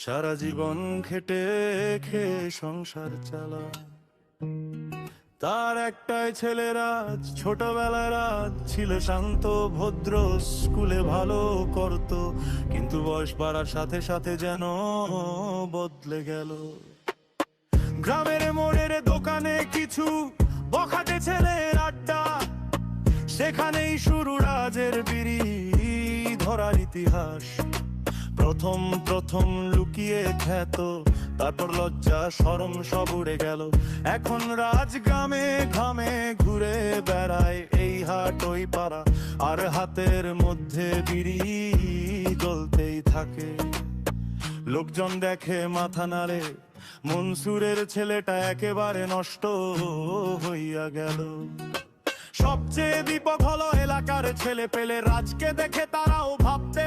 সারা জীবন খেটে খেয়ে সংসার চালা। তার একটাই ছেলে রাজ, ছোটবেলায় রাজ ছিল শান্ত, ভদ্র, স্কুলে ভালো করত। কিন্তু বয়স বাড়ার সাথে সাথে যেন বদলে গেল। গ্রামের মোড়ের দোকানে কিছু বখাটে ছেলের আড্ডা। সেখানেই শুরু রাজের বিড়ি ধরার ইতিহাস। প্রথম প্রথম লুকিয়ে খ্যাত, তারপর লজ্জা সরম সব উড়ে গেল। এখন রাজ গ্রামে ঘামে ঘুরে বেড়ায় এই হাট ওই পাড়া, আর হাতের মধ্যে বিড়ি জ্বলতেই থাকে। লোকজন দেখে মাথা নাড়ে, মনসুরের ছেলেটা একেবারে নষ্ট হইয়া গেল। সবচেয়ে বিপদ হলো এলাকার ছেলে পেলে রাজকে দেখে তারাও ভাবতে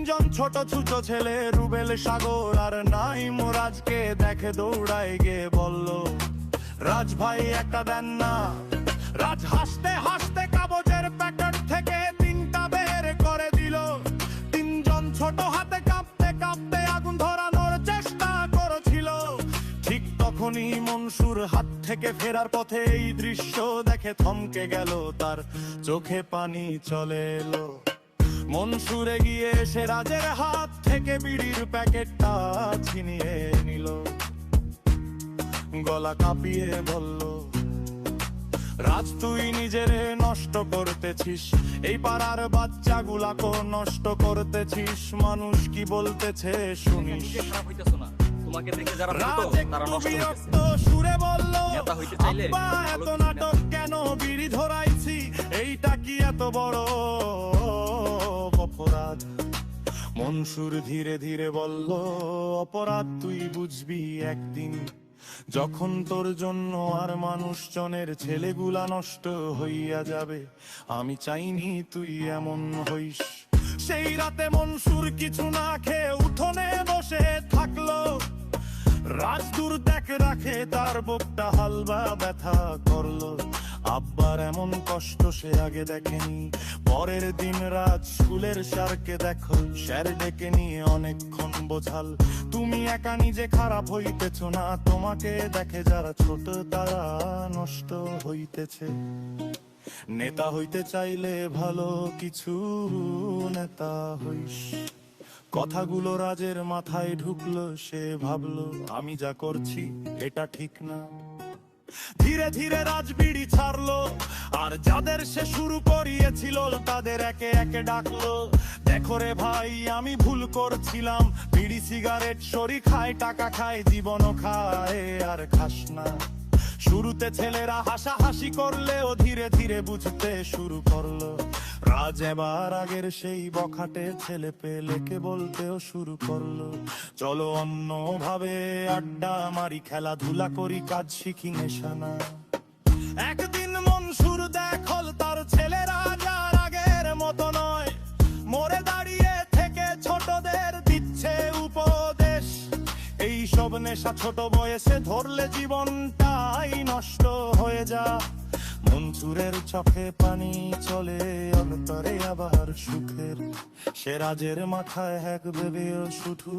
তিনজন ছোট ছোট ছেলে, রুবেল সাগর আর নাইম রাজকে দেখে দৌড়ায় গে বলল, রাজ ভাই, একটা দেন না। রাজ হাসতে হাসতে কাগজের প্যাকেট থেকে তিনটা বের করে দিল। তিনজন ছোট হাতে কাঁপতে কাঁপতে আগুন ধরানোর চেষ্টা করেছিল। ঠিক তখনই মনসুর হাত থেকে ফেরার পথে এই দৃশ্য দেখে থমকে গেল, তার চোখে পানি চলে এলো। মনসুরে গিয়ে সে রাজের হাত থেকে বিড়ির প্যাকেটটা ছিনিয়ে নিল। গলা কাঁপিয়ে বলল রাজ তুই নিজেরে নষ্ট করতেছিস। এই পাড়ার বাচ্চাগুলাকে নষ্ট করতেছিস। মানুষ কি বলতেছে শুনিস? নিজে খারাপ হইতেছো না। তোমাকে দেখে যারা তারা নষ্ট সুরে বলল আব্বা এত নাটক কেন বিড়ি ধরাইছি? এইটা কি এত বড় মনসুর ধীরে ধীরে বলল, অপরাধ তুই বুঝবি একদিন। যখন তোর জন্য আর মানুষজনের ছেলেগুলা নষ্ট হইয়া যাবে, আমি চাইনি তুই এমন হইস। সেই রাতে মনসুর কিছু না খেয়ে উঠোনে বসে থাকল। রাজদূর দেখ রাখে তার বুকটা হালবা ব্যথা করল। আব্বার এমন কষ্ট সে আগে দেখেনি। পরের দিন রাত স্কুলের স্যারকে দেখো, স্যার ডেকে নিয়ে অনেকক্ষণ বোঝাল, তুমি একা নিজে খারাপ হইতেছ না, তোমাকে দেখে যারা ছোট তারা নষ্ট হইতেছে। নেতা হইতে চাইলে ভালো কিছু নেতা হইস। কথাগুলো রাজের মাথায় ঢুকলো, সে ভাবলো, আমি যা করছি, এটা ঠিক না। ধীরে ধীরে রাজবিড়ি ছাড়লো। আর যাদের সে শুরু করিয়েছিল, তাদের একে একে ডাকলো। দেখো রে ভাই, আমি ভুল করছিলাম। বিড়ি, সিগারেট শরীর খায়, টাকা খায়, জীবনও খায়, আর খাস না। শুরুতে ছেলেরা হাসাহাসি করলেও ধীরে ধীরে বুঝতে শুরু করল। রাজ এবার আগের সেই বখাটে ছেলে পেলেকে বলতেও শুরু করল। চলো অন্য ভাবে আড্ডা মারি, খেলাধুলা করি, কাজ শিখি নেশানা একদিন সব নেশা ছোট বয়সে ধরলে জীবনটাই নষ্ট হয়ে যা। মনসুরের চোখে পানি চলে, অন্তরে আবার সুখের। সে রাজের মাথায় এক ও শুধু